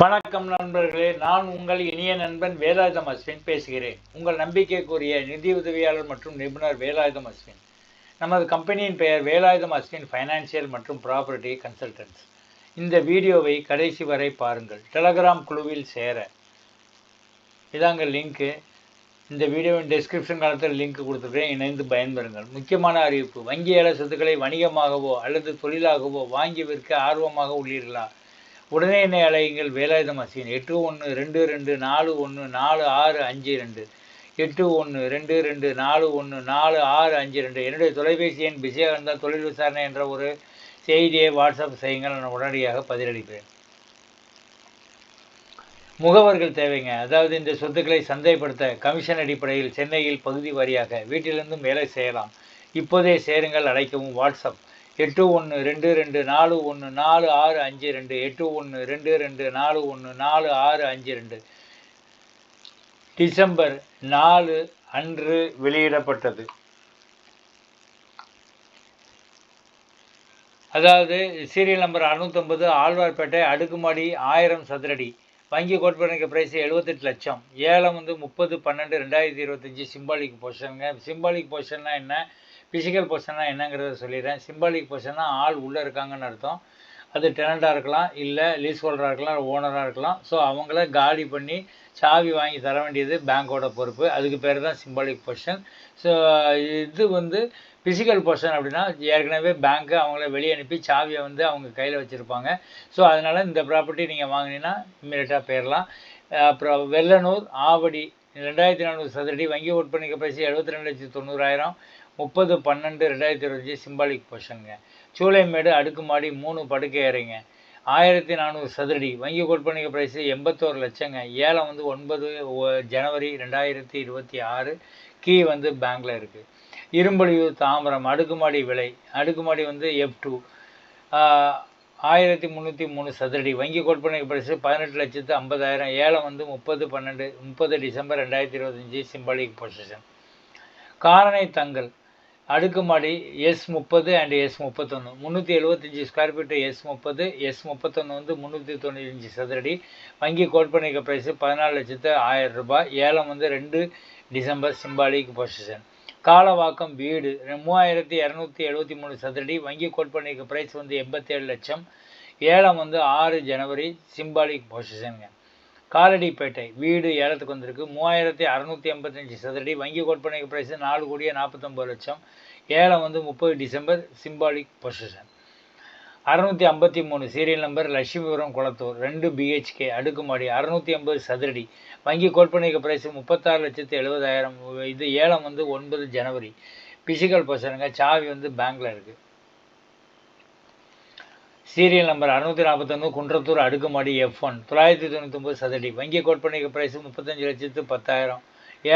வணக்கம் நண்பர்களே நான் உங்கள் இனிய நண்பன் வேலாயுதம் அஸ்வின் பேசுகிறேன். உங்கள் நம்பிக்கைக்குரிய நிதி உதவியாளர் மற்றும் நிபுணர் வேலாயுதம் அஸ்வின் நமது கம்பெனியின் பெயர் வேலாயுதம் அஸ்வின் ஃபைனான்சியல் மற்றும் ப்ராப்பர்ட்டி கன்சல்டன்ஸ் இந்த வீடியோவை கடைசி வரை பாருங்கள். டெலகிராம் குழுவில் சேர. இதாங்க லிங்க்கு இந்த வீடியோவின் டெஸ்கிரிப்ஷன் காலத்தில் லிங்க் கொடுத்துருக்கேன் இணைந்து பயன்பெறுங்கள். முக்கியமான அறிவிப்பு. வங்கி ஏல சொத்துக்களை வணிகமாகவோ அல்லது தொழிலாகவோ வாங்கி விற்க ஆர்வமாக உள்ளீர்களா? உடனே என்னை அலையுங்கள். வேலாயுதம் அசின். எட்டு ஒன்று ரெண்டு ரெண்டு நாலு ஒன்று நாலு ஆறு அஞ்சு ரெண்டு. எட்டு ஒன்று ரெண்டு ரெண்டு நாலு ஒன்று நாலு ஆறு அஞ்சு ரெண்டு. என்னுடைய தொலைபேசி எண் பிஸியாக இருந்தால் தொழில் விசாரணை என்ற ஒரு செய்தியை வாட்ஸ்அப் செய்யுங்கள். நான் உடனடியாக பதிலளிப்பேன். முகவர்கள் தேவைங்க. அதாவது இந்த சொத்துக்களை சந்தைப்படுத்த கமிஷன் அடிப்படையில் சென்னையில் பகுதி வாரியாக வீட்டிலிருந்தும் வேலை செய்யலாம். இப்போதே சேருங்கள். அழைக்கவும் வாட்ஸ்அப். எட்டு ஒன்று ரெண்டு ரெண்டு நாலு ஒன்று நாலு ஆறு அஞ்சு ரெண்டு எட்டு ஒன்று ரெண்டு ரெண்டு நாலு ஒன்று நாலு ஆறு அஞ்சு ரெண்டு. டிசம்பர் நாலு அன்று வெளியிடப்பட்டது. அதாவது சீரியல் நம்பர் அறுநூத்தொம்பது ஆழ்வார்பேட்டை அடுக்குமாடி ஆயிரம் சதுரடி. வங்கி கோட்பனைக்கு ப்ரைஸ் எழுபத்தெட்டு லட்சம். ஏலம் வந்து முப்பது பன்னெண்டு ரெண்டாயிரத்தி இருபத்தஞ்சி சிம்பாலிக் பொசிஷனுங்க சிம்பாலிக் பொசிஷன்னா என்ன? ஃபிசிக்கல் பொசிஷன்னா என்னங்கிறத சொல்லிடுறேன். சிம்பாலிக் பொசிஷன்னா ஆள் உள்ளே இருக்காங்கன்னு அர்த்தம். அது டெனண்ட்டாக இருக்கலாம் இல்லை லீஸ் ஹோல்டராக இருக்கலாம் ஓனராக இருக்கலாம். ஸோ அவங்கள காலி பண்ணி சாவி வாங்கி தர வேண்டியது பேங்க்கோட பொறுப்பு. அதுக்கு பேர் தான் சிம்பாலிக் பொசிஷன் ஸோ இது வந்து ஃபிசிக்கல் பர்சன் அப்படின்னா ஏற்கனவே பேங்க்கு அவங்கள வெளியே அனுப்பி சாவியை வந்து அவங்க கையில் வச்சுருப்பாங்க. ஸோ அதனால் இந்த ப்ராப்பர்ட்டி நீங்கள் வாங்கினீங்கன்னா இம்மீடியட்டாக போயிடலாம் அப்புறம் வெள்ளனூர் ஆவடி ரெண்டாயிரத்தி நானூறு சதுரடி வங்கி விற்பனைக்கு பேசி எழுபத்தி ரெண்டு லட்சத்தி தொண்ணூறாயிரம் முப்பது பன்னெண்டு ரெண்டாயிரத்தி இருபத்தஞ்சி சிம்பாலிக் போர்ஷனுங்க சூளைமேடு அடுக்குமாடி மூணு படுக்கை ஏறைங்க ஆயிரத்தி நானூறு சதுரடி வங்கி விற்பனைக்கு ப்ரைஸு எண்பத்தோரு லட்சங்க. ஏலம் வந்து ஒன்பது ஜனவரி ரெண்டாயிரத்தி இருபத்தி ஆறு கீ வந்து பேங்க்கில் இருக்குது இரும்பலியூர் தாம்பரம் அடுக்குமாடி விலை. அடுக்குமாடி வந்து எஃப் டூ ஆயிரத்தி முந்நூற்றி மூணு சதுரடி. வங்கி கொடுப்பனைக்கு பரிசு பதினெட்டு லட்சத்து ஐம்பதாயிரம். ஏலம் வந்து முப்பது பன்னெண்டு முப்பது டிசம்பர் ரெண்டாயிரத்தி இருபத்தஞ்சி சிம்பாலிக் பொசிஷன் காரணை தங்கள் அடுக்குமாடி எஸ் முப்பது அண்ட் எஸ் முப்பத்தொன்று முந்நூற்றி எழுபத்தஞ்சி ஸ்கொயர் ஃபீட்டு எஸ் முப்பது எஸ் முப்பத்தொன்று வந்து முந்நூற்றி தொண்ணூத்தஞ்சு சதுரடி. வங்கி கோட்பனைக்கு ப்ரைஸு பதினாலு லட்சத்து ஆயிரம் ரூபாய். ஏலம் வந்து ரெண்டு டிசம்பர் சிம்பாலிக் பொசிஷன் காலவாக்கம் வீடு. மூவாயிரத்தி இரநூத்தி எழுபத்தி மூணு சதுரடி. வங்கி கோட்பனைக்கு ப்ரைஸ் வந்து எண்பத்தேழு லட்சம். ஏலம் வந்து ஆறு ஜனவரி. சிம்பாலிக் பொசிஷனுங்க. காலடிப்பேட்டை வீடு ஏலத்துக்கு வந்திருக்கு. மூவாயிரத்தி அறநூற்றி எண்பத்தஞ்சு சதுரடி. வங்கி கோட்பனைக்கு ப்ரைஸ் நாலு கோடியே நாற்பத்தொம்பது லட்சம். ஏலம் வந்து முப்பது டிசம்பர். Symbolic position. அறுநூற்றி ஐம்பத்தி மூணு சீரியல் நம்பர் லட்சுமிபுரம் குளத்தூர் ரெண்டு பிஹெச்கே அடுக்குமாடி அறுநூற்றி ஐம்பது சதுரடி. வங்கி கோட்பனைக்கு பிரைஸ் முப்பத்தாறு லட்சத்து எழுபதாயிரம். இது ஏலம் வந்து ஒன்பது ஜனவரி. பிசிக்கல் பர்சனுங்க சாவி வந்து பேங்க்கில் இருக்குது சீரியல் நம்பர் அறுநூற்றி நாற்பத்தொன்று குன்றத்தூர் அடுக்குமாடி எஃப் ஒன் தொள்ளாயிரத்தி தொண்ணூத்தொம்பது சதுரடி. வங்கி கோட்பனைக்கு பிரைஸ் முப்பத்தஞ்சு லட்சத்து பத்தாயிரம்.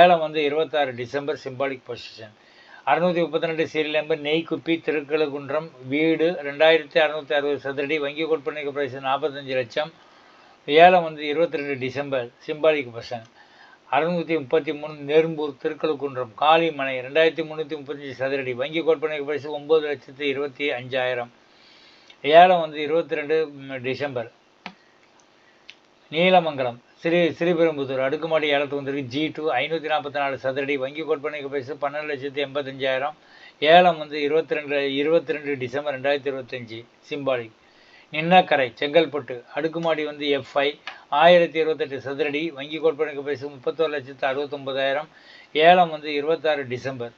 ஏலம் வந்து இருபத்தாறு டிசம்பர் சிம்பாலிக் பொசிஷன் அறுநூற்றி முப்பத்தி ரெண்டு சீரியல் நம்பர் நெய்க்குப்பி திருக்கழுகுன்றம் வீடு ரெண்டாயிரத்தி அறுநூற்றி அறுபது சதுரடி வங்கி கோட்பனைக்கு பிரைஸ் நாற்பத்தஞ்சு லட்சம். ஏலம் வந்து இருபத்தி ரெண்டு டிசம்பர் சிம்பாலிக் பர்சன். அறுநூற்றி முப்பத்தி மூணு நெரும்பூர் திருக்கழுக்குன்றம் காளிமனை ரெண்டாயிரத்தி முந்நூற்றி முப்பத்தஞ்சு சதுரடி வங்கி கோட்பனைக்கு பரிசு ஒம்பது லட்சத்து இருபத்தி அஞ்சாயிரம். ஏலம் வந்து இருபத்தி ரெண்டு டிசம்பர். நீலமங்கலம் ஸ்ரீ ஸ்ரீபெரும்புதூர் அடுக்குமாடி ஏலத்து வந்திருக்கு ஜி டூ ஐநூற்றி நாற்பத்தி நாலு சதுரடி வங்கி கோட்பனைக்கு பைசு பன்னெண்டு லட்சத்தி எண்பத்தஞ்சாயிரம். ஏலம் வந்து இருபத்தி ரெண்டு இருபத்தி ரெண்டு டிசம்பர் ரெண்டாயிரத்தி இருபத்தஞ்சி சிம்பாலிக். நின்னக்கரை செங்கல்பட்டு அடுக்குமாடி வந்து எஃப்ஐ ஆயிரத்தி இருபத்தெட்டு சதுரடி வங்கி கோட்பனைக்கு பைசு முப்பத்தோரு லட்சத்து அறுபத்தொம்பதாயிரம் ஏலம் வந்து இருபத்தாறு டிசம்பர்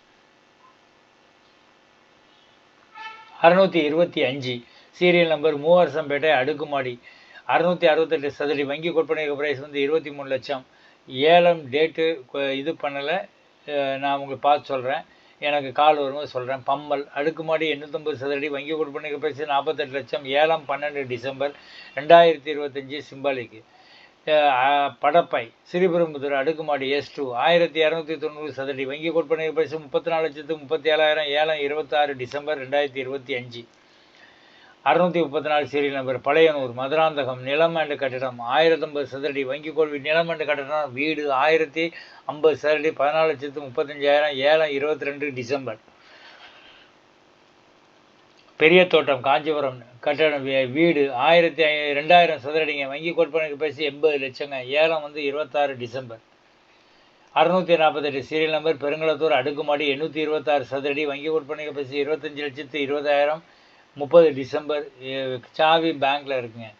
அறுநூற்றி இருபத்தி அஞ்சு. சீரியல் நம்பர் மூவரசம்பேட்டை அடுக்குமாடி அறுநூற்றி அறுபத்தெட்டு சதுரடி வங்கி கொடுப்பனைக்கு ப்ரைஸ் வந்து இருபத்தி மூணு லட்சம். ஏலம் டேட்டு இது பண்ணலை. நான் உங்களுக்கு பார்த்து சொல்கிறேன் எனக்கு கால் வரும்போது சொல்கிறேன் பம்மல். அடுக்குமாடி எண்ணூற்றம்பது சதுரடி வங்கி கொடுப்பனைக்கு ப்ரைஸ் நாற்பத்தெட்டு லட்சம். ஏலம் பன்னெண்டு டிசம்பர் ரெண்டாயிரத்தி இருபத்தஞ்சி சிம்பாலிக்கு. படப்பை ஸ்ரீபெரும்புதூர் அடுக்குமாடி எஸ் டூ ஆயிரத்தி இரநூத்தி தொண்ணூறு சதுரடி வங்கி கொடுப்பனை பரிசு முப்பத்தி நாலு லட்சத்து முப்பத்தி ஏழாயிரம். ஏலம் இருபத்தாறு டிசம்பர் ரெண்டாயிரத்தி இருபத்தி அஞ்சு. அறுநூற்றி முப்பத்தி நாலு சீரியல் நம்பர் பழையனூர் மதுராந்தகம் நிலம் அண்டு கட்டிடம் ஆயிரத்தம்பது சதுரடி வங்கி கோல்வி நிலம் அண்டு கட்டிடம் வீடு ஆயிரத்தி ஐம்பது சதுரடி பதினாலு லட்சத்து முப்பத்தஞ்சாயிரம் ஏலம் இருபத்தி ரெண்டு டிசம்பர். பெரிய தோட்டம் காஞ்சிபுரம் கட்டடம் வீடு ஆயிரத்தி ஐ- ரெண்டாயிரம் சதுரடிங்க. வங்கி கோட்பனைக்கு பேசி எண்பது லட்சங்க. ஏலம் வந்து இருபத்தாறு டிசம்பர். அறுநூற்றி நாற்பத்தெட்டு சீரியல் நம்பர் பெருங்களத்தூர் அடுக்குமாடி எண்ணூற்றி இருபத்தாறு சதுரடி. வங்கி கொடுப்பனைக்கு பேசி இருபத்தஞ்சி லட்சத்து இருபதாயிரம் முப்பது டிசம்பர் சாவி பேங்க்கில் இருக்குங்க.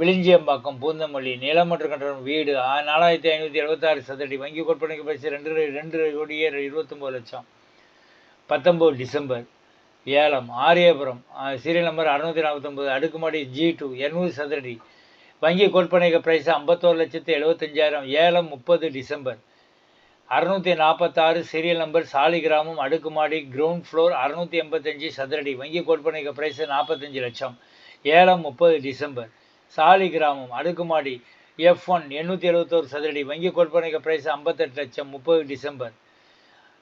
விளிஞ்சியம்பாக்கம் பூந்தமல்லி நிலம் மற்றும் கட்டடம் வீடு ஆ- நாலாயிரத்தி ஐநூற்றி எழுபத்தாறு சதுரடி. வங்கி கொடுப்பனைக்கு பேசி ரெண்டு ரெண்டு கோடியே இருபத்தொம்போது லட்சம். பத்தொம்போது டிசம்பர் ஏலம் ஆரியபுரம் சீரியல் நம்பர் அறுநூத்தி நாற்பத்தொம்பது அடுக்குமாடி ஜி டூ இரநூறு சதுரடி. வங்கி கொள்பனைக பிரைஸ் ஐம்பத்தோரு லட்சத்து எழுபத்தஞ்சாயிரம் ஏலம் முப்பது டிசம்பர். அறுநூத்தி நாற்பத்தாறு சீரியல் நம்பர் சாலிகிராமம் அடுக்குமாடி கிரவுண்ட் ஃப்ளோர் அறுநூத்தி எண்பத்தஞ்சு சதுரடி. வங்கி கோட்பனைக்கு பிரைஸ் நாற்பத்தஞ்சு லட்சம். ஏலம் முப்பது டிசம்பர். சாலிகிராமம் அடுக்குமாடி எஃப் ஒன் எண்ணூற்றி எழுபத்தோரு சதுரடி. வங்கி கோட்பனைக்கு பிரைஸ் ஐம்பத்தெட்டு லட்சம் முப்பது டிசம்பர்.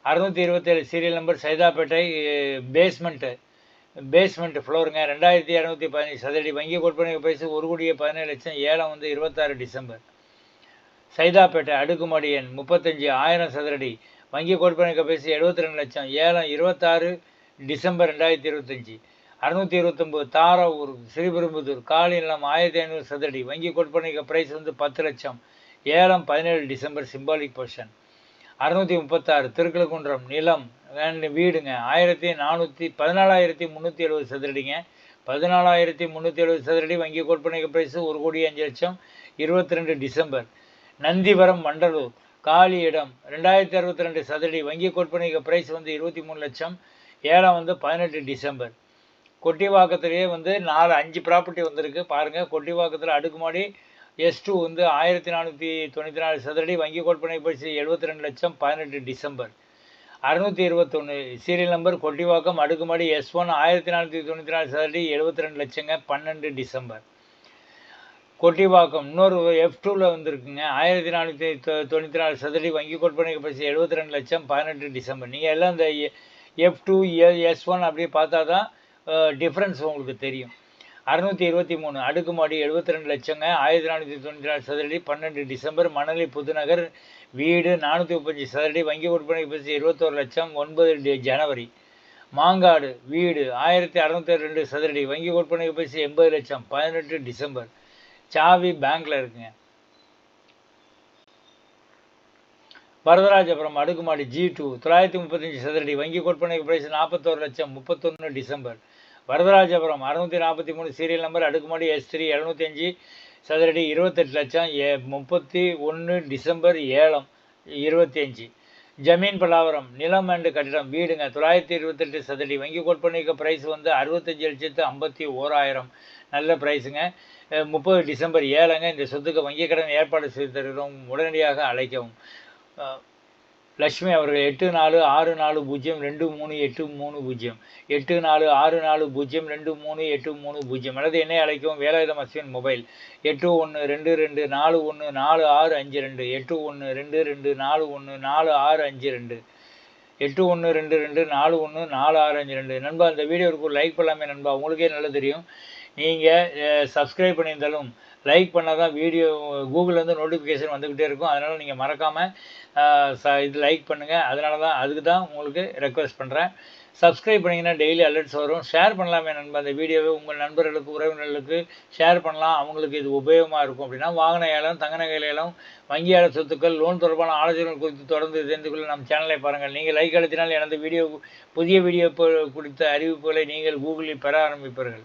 அறுநூத்தி இருபத்தேழு serial number Saidapet basement basement ஃப்ளோருங்க ரெண்டாயிரத்தி இரநூத்தி பதினஞ்சு சதுரடி. வங்கி கோட்பனைக்கு பிரைஸ் ஒரு கோடியே பதினேழு லட்சம் ஏழாம் வந்து இருபத்தாறு டிசம்பர். சைதாப்பேட்டை அடுக்குமாடி எண் முப்பத்தஞ்சு ஆயிரம் சதுரடி. வங்கி கொடுப்பனை கபேசி எழுபத்தி ரெண்டு லட்சம் ஏலம் இருபத்தாறு டிசம்பர் ரெண்டாயிரத்தி இருபத்தஞ்சி. அறுநூத்தி இருபத்தொம்போது தாராவூர் ஸ்ரீபெரும்புதூர் காலி நிலம் ஆயிரத்தி ஐநூறு சதுரடி. வங்கி கொடுப்பனைக்கு பிரைஸ் வந்து பத்து லட்சம் ஏலம் பதினேழு டிசம்பர் சிம்பாலிக் பொர்ஷன். அறுநூத்தி முப்பத்தாறு திருக்கலகுன்றம் நிலம் வீடுங்க ஆயிரத்தி நானூற்றி பதினாலாயிரத்தி முந்நூற்றி எழுபது சதுரடிங்க. பதினாலாயிரத்தி முந்நூற்றி எழுபது சதுரடி வங்கி கொடுப்பனைக்கு பிரைஸ் ஒரு கோடி அஞ்சு லட்சம் இருபத்தி ரெண்டு டிசம்பர். நந்திவரம் மண்டலூர் காலி இடம். ரெண்டாயிரத்தி அறுபத்தி ரெண்டு சதுரடி வங்கி கொற்பனைக்கு பிரைஸ் வந்து இருபத்தி மூணு லட்சம் ஏலம் வந்து பதினெட்டு டிசம்பர். கொட்டிவாக்கத்திலேயே வந்து நாலு அஞ்சு ப்ராப்பர்ட்டி வந்திருக்கு. பாருங்கள் கொட்டிவாக்கத்தில் அடுக்குமாடி எஸ் டூ வந்து ஆயிரத்தி நானூற்றி தொண்ணூற்றி நாலு சதுரடி வங்கி கொற்பனை பிரைஸ் எழுபத்தி ரெண்டு லட்சம் பதினெட்டு டிசம்பர். அறுநூற்றி இருபத்தொன்று சீரியல் நம்பர் கொட்டிவாக்கம் அடுக்குமாடி எஸ் ஒன் ஆயிரத்தி நானூற்றி தொண்ணூற்றி நாலு சதுரடி எழுபத்தி ரெண்டு லட்சங்க பன்னெண்டு டிசம்பர். கொட்டிவாக்கம் இன்னொரு எஃப் டூவில் வந்திருக்குங்க. ஆயிரத்தி நானூற்றி தொண்ணூற்றி நாலு சதுரடி வங்கி கொடுப்பனைக்கு பசி எழுபத்தி ரெண்டு லட்சம் பதினெட்டு டிசம்பர். நீங்கள் எல்லாம் இந்த எஃப் டூ எஸ் ஒன் அப்படி பார்த்தா தான் டிஃப்ரென்ஸ் உங்களுக்கு தெரியும். அறுநூற்றி இருபத்தி மூணு அடுக்குமாடி எழுபத்தி ரெண்டு லட்சங்க. ஆயிரத்தி நானூற்றி தொண்ணூற்றி நாலு சதுரடி பன்னெண்டு டிசம்பர். மணலி புதுநகர் வீடு நானூற்றி முப்பஞ்சு சதுரடி. வங்கி கொடுப்பனை பசி இருபத்தோரு லட்சம் ஒன்பது ஜனவரி. மாங்காடு வீடு ஆயிரத்தி அறுநூத்தி ரெண்டு சதுரடி. வங்கி கொடுப்பனை பேசி எண்பது லட்சம் பதினெட்டு டிசம்பர். சாவி பேங்க்ல இருக்குங்க. வரதராஜபுரம் அடுக்குமாடி ஜி டூ தொள்ளாயிரத்தி முப்பத்தஞ்சு சதுரடி வங்கி கொடுப்பனைக்கு பிரைஸ் நாற்பத்தோரு லட்சம் முப்பத்தொன்று டிசம்பர். வரதராஜபுரம் அறுநூற்றி நாற்பத்தி மூணு சீரியல் நம்பர் அடுக்குமாடி எஸ் த்ரீ எழுநூற்றி அஞ்சு சதுரடி இருபத்தெட்டு லட்சம் ஏ முப்பத்தி ஒன்று டிசம்பர் ஏழம் இருபத்தி அஞ்சு. ஜமீன் பலாவரம் நிலம் அண்டு கட்டிடம் வீடுங்க. தொள்ளாயிரத்தி இருபத்தெட்டு சதுரடி வங்கி கொடுப்பனைக்கு ப்ரைஸ் வந்து அறுபத்தஞ்சு லட்சத்து ஐம்பத்தி ஓராயிரம். நல்ல ப்ரைஸுங்க முப்பது டிசம்பர் ஏழுங்க. இந்த சொத்துக்கு வங்கி கடன் ஏற்பாடு செய்து தருகிறோம். உடனடியாக அழைக்கவும். லக்ஷ்மி லட்சுமி அவர்கள் எட்டு நாலு ஆறு நாலு பூஜ்ஜியம் ரெண்டு மூணு எட்டு மூணு பூஜ்ஜியம். எட்டு நாலு ஆறு நாலு பூஜ்ஜியம் ரெண்டு மூணு எட்டு மூணு பூஜ்ஜியம். அல்லது என்னை அழைக்கவும் வேலாயுதம் அஸ்வின் மொபைல் எட்டு ஒன்று ரெண்டு ரெண்டு நாலு ஒன்று நாலு ஆறு அஞ்சு ரெண்டு. எட்டு ஒன்று ரெண்டு ரெண்டு நாலு ஒன்று நாலு ஆறு அஞ்சு ரெண்டு. எட்டு ஒன்று ரெண்டு ரெண்டு நாலு ஒன்று நாலு ஆறு அஞ்சு ரெண்டு. நண்பா இந்த வீடியோவுக்கு ஒரு லைக் பண்ணலாமே நண்பா. உங்களுக்கே நல்லா தெரியும். நீங்கள் சப்ஸ்கிரைப் பண்ணியிருந்தாலும் லைக் பண்ணால் தான் வீடியோ கூகுள்லேருந்து நோட்டிஃபிகேஷன் வந்துக்கிட்டே இருக்கும். அதனால் நீங்கள் மறக்காமல் ச இது லைக் பண்ணுங்கள் அதனால தான் அதுக்கு தான் உங்களுக்கு ரெக்வஸ்ட் பண்ணுறேன் சப்ஸ்கிரைப் பண்ணிங்கன்னா டெய்லி அலர்ட்ஸ் வரும். ஷேர் பண்ணலாமே நண்பர் அந்த வீடியோவை உங்கள் நண்பர்களுக்கு உறவினர்களுக்கு ஷேர் பண்ணலாம். அவங்களுக்கு இது உபயோகமாக இருக்கும் அப்படின்னா வாகன ஏலம் தங்க நகை ஏலம் சொத்துக்கள் லோன் தொடர்பான ஆலோசனைகள் குறித்து தொடர்ந்து தெரிந்து கொள்ள நம் சேனலை பாருங்கள். நீங்கள் லைக் அழுத்தினால் எனது வீடியோ புதிய வீடியோ குறித்த அறிவிப்புகளை நீங்கள் கூகுளில் பெற ஆரம்பிப்பீர்கள்.